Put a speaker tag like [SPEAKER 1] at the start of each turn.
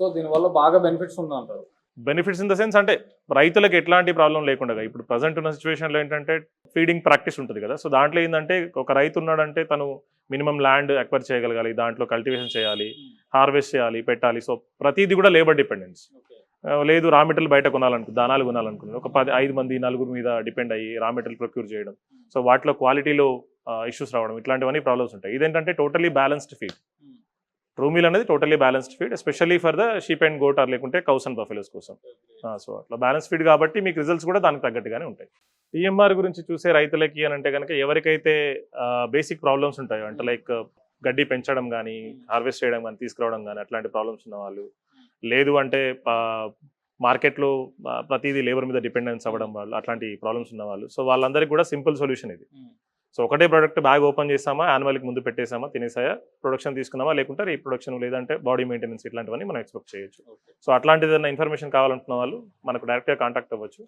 [SPEAKER 1] So దీనివల్ల బాగా benefits ఉందంటారు.
[SPEAKER 2] బెనిఫిట్స్ ఇన్ ద సెన్స్ అంటే రైతులకు ఎట్లాంటి ప్రాబ్లం లేకుండా ఇప్పుడు ప్రజెంట్ ఉన్న సిచ్యువేషన్లో ఏంటంటే ఫీడింగ్ ప్రాక్టీస్ ఉంటుంది కదా. సో దాంట్లో ఏంటంటే ఒక రైతు ఉన్నాడంటే తను మినిమం ల్యాండ్ అక్వైర్ చేయగలగాలి దాంట్లో కల్టివేషన్ చేయాలి హార్వెస్ట్ చేయాలి పెట్టాలి. సో ప్రతిదీ కూడా లేబర్ డిపెండెన్స్ లేదు రా మెటీరియల్ బయట కొనాలనుకో దానాలు కొనాలనుకున్నాను ఒక పది ఐదు మంది నలుగురు మీద డిపెండ్ అయ్యి రా మెటీరియల్ ప్రొక్యూర్ చేయడం. సో వాటిలో క్వాలిటీలో ఇష్యూస్ రావడం ఇట్లాంటివన్నీ ప్రాబ్లమ్స్ ఉంటాయి. ఇదేంటంటే టోటలీ బ్యాలెన్స్డ్ ఫీడ్ ట్రూమీల్ అనేది totally balanced feed especially for the sheep and goat or లేకుంటే కౌస్ అండ్ బఫెలోస్ కోసం. సో అట్లా బ్యాలెన్స్ ఫీడ్ కాబట్టి మీకు రిజల్ట్స్ కూడా దానికి తగ్గట్టుగానే ఉంటాయి. టీఎంఆర్ గురించి చూసే రైతులకి అని అంటే కనుక ఎవరికైతే బేసిక్ ప్రాబ్లమ్స్ ఉంటాయో అంటే లైక్ గడ్డి పెంచడం కానీ హార్వెస్ట్ చేయడం కానీ తీసుకురావడం కానీ అట్లాంటి ప్రాబ్లమ్స్ ఉన్న వాళ్ళు లేదు అంటే మార్కెట్లో ప్రతిదీ లేబర్ మీద డిపెండెన్స్ అవ్వడం వాళ్ళు అట్లాంటి ప్రాబ్లమ్స్ ఉన్న వాళ్ళు. సో వాళ్ళందరికీ కూడా సింపుల్ సొల్యూషన్ ఇది. సో ఒకటే ప్రోడక్ట్ బ్యాగ్ ఓపెన్ చేసామా యాన్యువల్కి ముందు పెట్టేసామా తినేసాయా ప్రొడక్షన్ తీసుకున్నామా లేకుంటే రీప్రొడక్షన్ లేదంటే బాడీ మెయింటెనెన్స్ ఇట్లాంటివన్నీ మనం ఎక్స్పెక్ట్ చేయొచ్చు. సో అట్లాంటి ఏదైనా ఇన్ఫర్మేషన్ కావాలంటున్న వాళ్ళు మనకు డైరెక్ట్గా కాంటాక్ట్ అవ్వచ్చు.